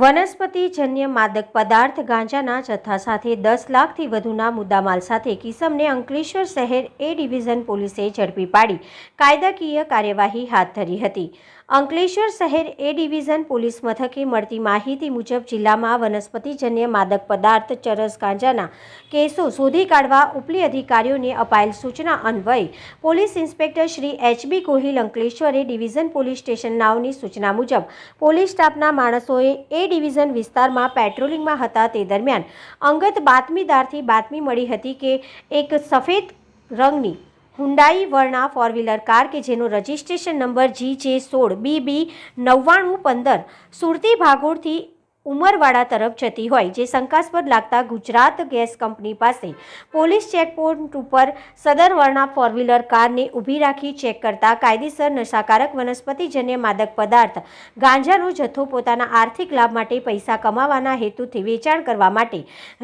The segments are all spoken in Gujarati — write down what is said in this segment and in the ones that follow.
વનસ્પતિજન્ય માદક પદાર્થ ગાંજાના જથ્થા સાથે દસ લાખથી વધુના મુદ્દામાલ સાથે કિસમને અંકલેશ્વર શહેર એ ડિવિઝન પોલીસે ઝડપી પાડી. કાયદાકીય કાર્યવાહી હાથ ધરી હતી. અંકલેશ્વર શહેર એ ડિવિઝન પોલીસ મથકે મળતી માહિતી મુજબ જિલ્લામાં વનસ્પતિજન્ય માદક પદાર્થ, ચરસ ગાંજાના કેસો શોધી કાઢવા ઉપલી અધિકારીઓને અપાયેલ સૂચના અન્વયે police inspector Shri HB Gohil અંકલેશ્વરે division police station નાવની સૂચના મુજબ પોલીસ સ્ટાફના માણસોએ એ ડિવિઝન વિસ્તારમાં પેટ્રોલિંગમાં હતા તે દરમિયાન અંગત બાતમીદારથી બાતમી મળી હતી કે એક સફેદ રંગની Hyundai Verna four wheeler car કે જેનો રજિસ્ટ્રેશન નંબર જી જે સોળ બી બી નવ્વાણું પંદર સુરતી ભાગોળથી ઉમરવાડા તરફ જતી હોય, જે શંકાસ્પદ લાગતા ગુજરાત ગેસ કંપની પાસે પોલીસ ચેકપોઇન્ટ ઉપર સદર વર્ણા ફોર વ્હીલર કારને ઊભી રાખી ચેક કરતા કાયદેસર નશાકારક વનસ્પતિજન્ય માદક પદાર્થ, ગાંજાનો જથ્થો પોતાના આર્થિક લાભ માટે પૈસા કમાવાના હેતુથી વેચાણ કરવા માટે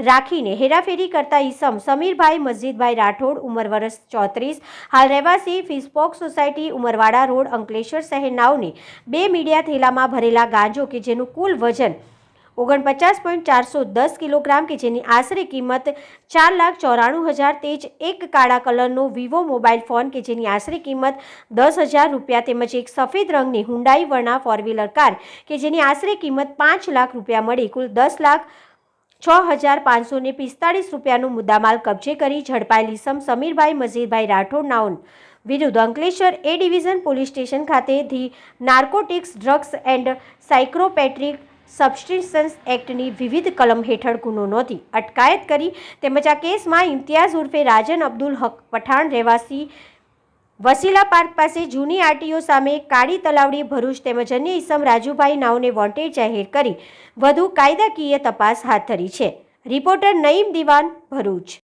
રાખીને હેરાફેરી કરતા ઈસમ સમીરભાઈ મસ્જિદભાઈ રાઠોડ, ઉંમર વર્ષ ચોત્રીસ, હાલ રહેવાસી ફિસ્પોક સોસાયટી, ઉમરવાડા રોડ, અંકલેશ્વર શહેર નાવને બે મીડિયા થેલામાં ભરેલા ગાંજો કે જેનું કુલ વજન ઓગણપચાસ પોઈન્ટ ચારસો દસ કિલોગ્રામ કે જેની આશરે કિંમત ચાર લાખ ચોરાણું હજાર તે જ એક કાળા કલરનો વિવો મોબાઈલ ફોન કે જેની આશરે કિંમત દસ હજાર રૂપિયા તેમજ એક સફેદ રંગની Hyundai Verna four wheeler car કે જેની આશરે કિંમત પાંચ લાખ રૂપિયા મળી, કુલ દસ લાખ છ હજાર પાંચસો ને પિસ્તાળીસ રૂપિયાનું મુદ્દામાલ કબજે કરી ઝડપાયેલ ઇસમ સમીરભાઈ મજીદભાઈ રાઠોડ નાઓન વિરુદ્ધ Ankleshwar A division police station ખાતેથી narcotics drugs and psychotropic substances એક્ટની વિવિધ કલમ હેઠળ ગુનો નોંધી અટકાયત કરી તેમજ આ કેસમાં ઇમ્તિયાઝ ઉર્ફે રાજન અબ્દુલ હક પઠાણ રહેવાસી વસીલા પાર્ક પાસે જૂની આરટીઓ સામે કાળી તલાવડી, ભરૂચ તેમજ અન્ય ઇસમ રાજુભાઈ નાવને વોન્ટેડ જાહેર કરી વધુ કાયદાકીય તપાસ હાથ ધરી છે. રિપોર્ટર નઈમ દિવાન, ભરૂચ.